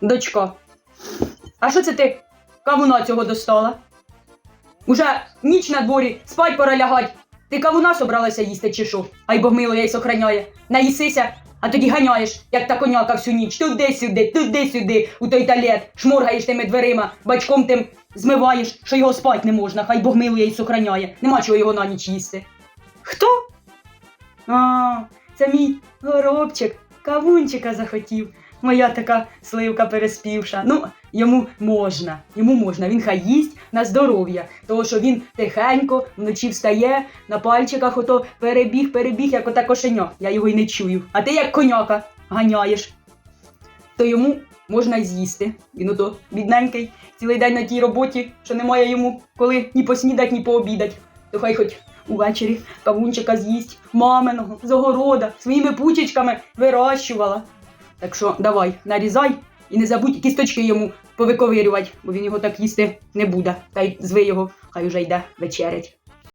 Дочко, а що це ти кавуна цього достала? Уже ніч на дворі, спать пора лягать. Ти кавуна собралася їсти чи що? Ай Бог мило, й сохраняє. Наїсися, а тоді ганяєш, як та коняка всю ніч. Туди-сюди, туди-сюди, у той талет, шморгаєш тими дверима, бачком тим змиваєш, що його спать не можна, хай Бог милує й сохраняє. Нема чого його на ніч їсти. Хто? А, це мій горобчик, кавунчика захотів. Моя така сливка переспівша. Ну, йому можна, йому можна, він хай їсть на здоров'я. Тому що він тихенько вночі встає, на пальчиках ото перебіг, перебіг, як ота кошеня. Я його й не чую. А ти як коняка ганяєш. То йому можна з'їсти. Він ото бідненький, цілий день на тій роботі, що немає йому коли ні поснідать, ні пообідать. То хай хоч увечері кавунчика з'їсть, маминого, з огорода, своїми пучечками вирощувала. Так що давай, нарізай і не забудь кісточки йому повиковирювати, бо він його так їсти не буде. Та й зви його, хай уже йде вечерять.